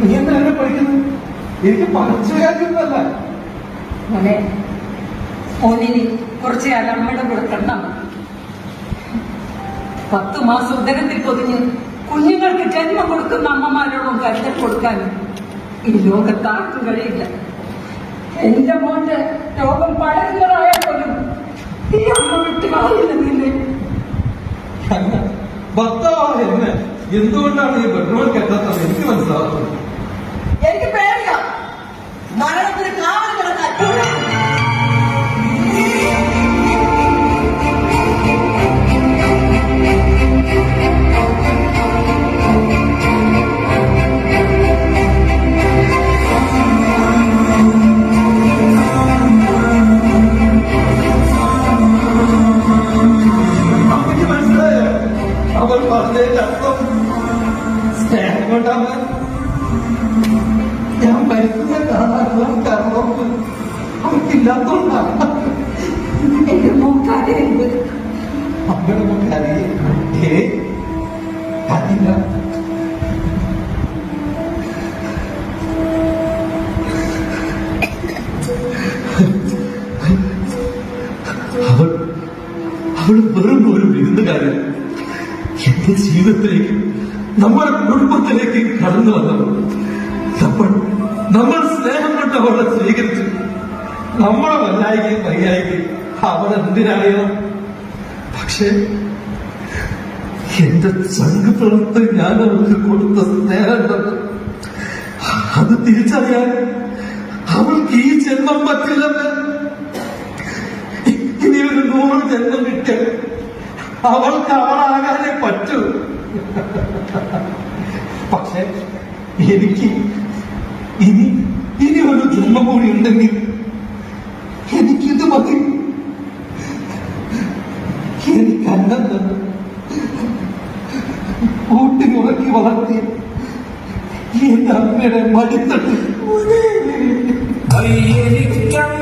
നീ എന്താ എന്നെ പഠിക്കുന്നത്? എനിക്ക് പകർച്ചവ്യാധിയൊന്നുമല്ല മോനെ കുറച്ച് കാലം അമ്മയുടെ കൂടെ കണ്ടാൽ പത്ത് മാസം ഉദരത്തിൽ പൊതിഞ്ഞ് കുഞ്ഞുങ്ങൾക്ക് ജന്മം കൊടുക്കുന്ന അമ്മമാരോടും കരുതൽ കൊടുക്കാനും ഈ ലോകത്ത് ആർക്കും കഴിയില്ല. എന്റെ മോന്റെ രോഗം പടരുന്നതായ പോലും ഈ അമ്മ വിട്ട് കളയില്ല നിന്നെ. എന്തുകൊണ്ടാണ് ഈ പെട്രോൾ കെട്ടാത്തത് എനിക്ക് മനസ്സിലാവുന്നത് അവൾക്കില്ലാത്തോണ്ടാണ് എന്റെ കരയുന്നത് അമ്മയുടെ ഏ? കണ്ടില്ല അവൾ അവൾ വെറും ഒരു വിരുന്നുകാരൻ. എന്റെ ജീവിതത്തിലേക്ക് നമ്മുടെ കുടുംബത്തിലേക്ക് കടന്നു വന്നത് നമ്മൾ നമ്മൾ സ്നേഹം കൊണ്ട് അവളെ സ്വീകരിച്ചു. നമ്മളെ വല്ലായിക്കും വയ്യായിക്കും. അവരെന്തിനറിയണം പക്ഷേ എന്റെ ചങ്ക് ഞാൻ അവൾക്ക് കൊടുത്ത സ്നേഹം അത് തിരിച്ചറിയാൻ അവൾക്ക് ഈ ജന്മം പറ്റില്ലെന്ന് ഇനി ഒരു നൂറ് ജന്മം കിട്ടിയ അവൾക്ക് അവളാകാനേ പറ്റൂ. പക്ഷെ എനിക്ക് ഇനി ഇനി ഒരു ജന്മം കൂടി ഉണ്ടെങ്കിൽ എനിക്ക് അന്നം തന്നു കൂട്ടി ഉറക്കി വളർത്തി എന്റെ അമ്മയുടെ മടിത്തട്ട് എനിക്കമ്മേ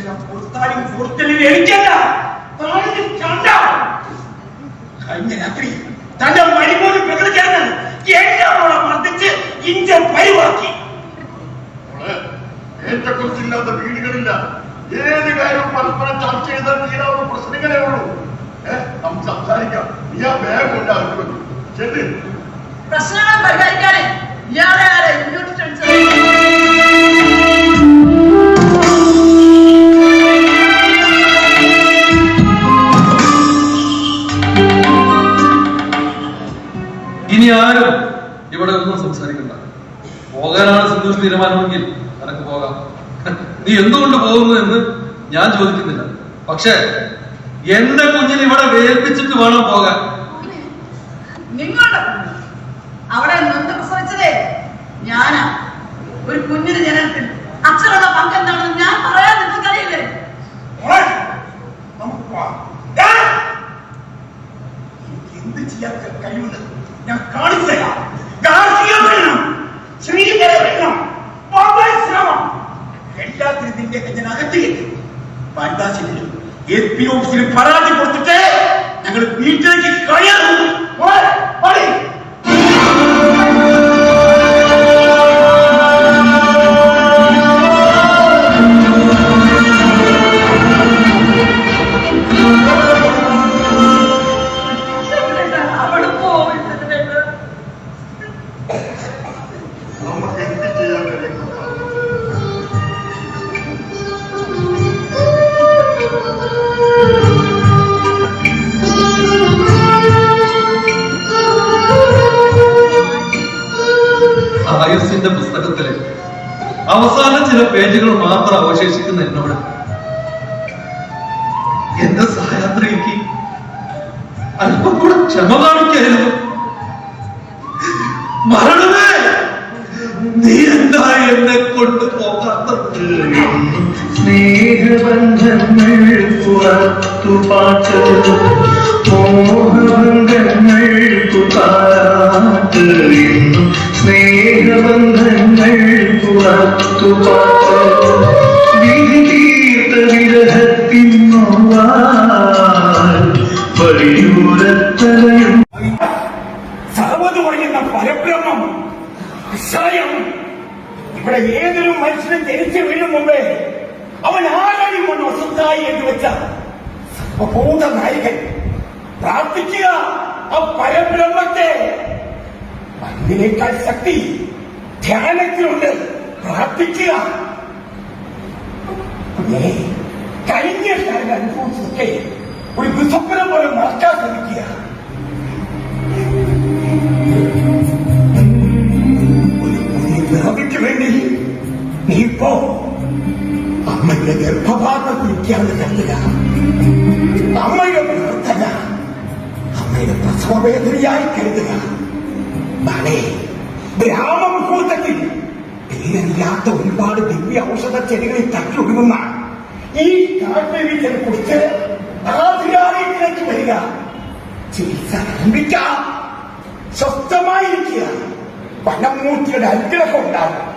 ഈശ്വരൻ കൊടുത്താലും കൊടുത്തലും എനിക്കല്ല. കഴിഞ്ഞ രാത്രി തന്റെ മരുമോന് പ്രകടിച്ചാണ് എല്ലാം അവളെ മർദ്ദിച്ച് ഇഞ്ച പരിവാക്കി മോളെ, ഏറ്റക്കുറിച്ചില്ലാത്ത വീടുകളില്ല. ഏത് കാര്യവും പരസ്പരം ചർച്ച ചെയ്താൽ തീരാവുന്ന പ്രശ്നങ്ങളേ ഉള്ളൂ. ഏഹ് നമുക്ക് സംസാരിക്കാം. നീ ആ ബാഗ് ഉണ്ടാകും ചെല്ല്. പ്രശ്നങ്ങൾ പരിഹരിക്കാനേ ഇയാളെ ആരെ? ഇങ്ങോട്ട് ഒന്നും സംസാരിക്കണ്ട പോകാനാണ് സിന്ധു തീരുമാനമെങ്കിൽ നിനക്ക് പോകാം. നീ എന്തുകൊണ്ട് പോകുന്നു എന്ന് ഞാൻ ചോദിക്കുന്നില്ല. പക്ഷേ എന്റെ കുഞ്ഞിനെ ഇവിടെ വേൽപ്പിച്ചിട്ട് വേണം പോകാൻ. നിങ്ങളുടെ അവിടെ നൊന്ത് പ്രസവിച്ചതേ ഞാനാ. ഒരു കുഞ്ഞിന് ജനനത്തിൽ അച്ഛനുള്ള പങ്ക് എന്താണെന്ന് ഞാൻ പറയാൻ നിങ്ങൾക്കറിയില്ലേ എന്ത് ചെയ്യാൻ കഴിയുന്നത് ഞാൻ കാണിച്ചു തരാം വനിതാശിലും എ പി ഓഫീസിൽ പരാതി കൊടുത്തിട്ട് ഞങ്ങൾ വീട്ടിലേക്ക് അവസാന ചില പേജുകൾ മാത്രം അവശേഷിക്കുന്ന എന്നോട് എന്റെ സഹയാത്രിക്ക് അല്പം കൂടെ ക്ഷമ കാണിക്കായിരുന്നു. മരണമേ നീ എന്താ എന്നെ സ്നേഹബന്ധങ്ങൾ മോഹബന്ധങ്ങൾക്കു താരാട്ട് എന്നും സ്നേഹബന്ധങ്ങൾ പുറത്തുപാട്ട് വിധി തീർത്ത വിരഹത്തിന്നോവാൽ വഴിയൂരത്തലയും സർവത് പറയുന്ന പരബ്രഹ്മം അക്ഷയം ഇവിടെ ഏതൊരു മനുഷ്യനും ജനിച്ചു വീഴും മുമ്പേ അവൻ ആരായും കൊണ്ട് വസന്തായി എന്ന് വെച്ച സർവഭൂത നായകൻ പ്രാർത്ഥിക്കുക ആ പരബ്രഹ്മത്തെ. അതിനേക്കാൾ ശക്തി ധ്യാനത്തിലുണ്ട്. പ്രാർത്ഥിക്കുക കഴിഞ്ഞ കാര്യം അനുഭവിച്ചൊക്കെ ഒരു ദുസ്വപ്നം പോലെ മറക്കാൻ ശ്രമിക്കുക. ദ്രവയ്ക്ക് വേണ്ടി നീ ഇപ്പോ അമ്മയുടെ ഗർഭപാത്രത്തിരിക്കാന്ന് കരുതുക അമ്മയുടെ പ്രാർത്ഥന. അമ്മയുടെ പ്രസവവേദനയായി കരുതുക. മണേ ബ്രാഹ്മമുഹൂർത്തത്തിൽ പേരില്ലാത്ത ഒരുപാട് ദിവ്യ ഔഷധ ചെടികളിൽ തട്ടിയൊടുങ്ങുന്ന ഈ കാൽവീതിയെ കുറിച്ച് വരിക. ചികിത്സ ആരംഭിക്കാം സ്വസ്ഥമായിരിക്കുക. പണമൂർത്തിയുടെ അനുഗ്രഹം ഉണ്ടാകും.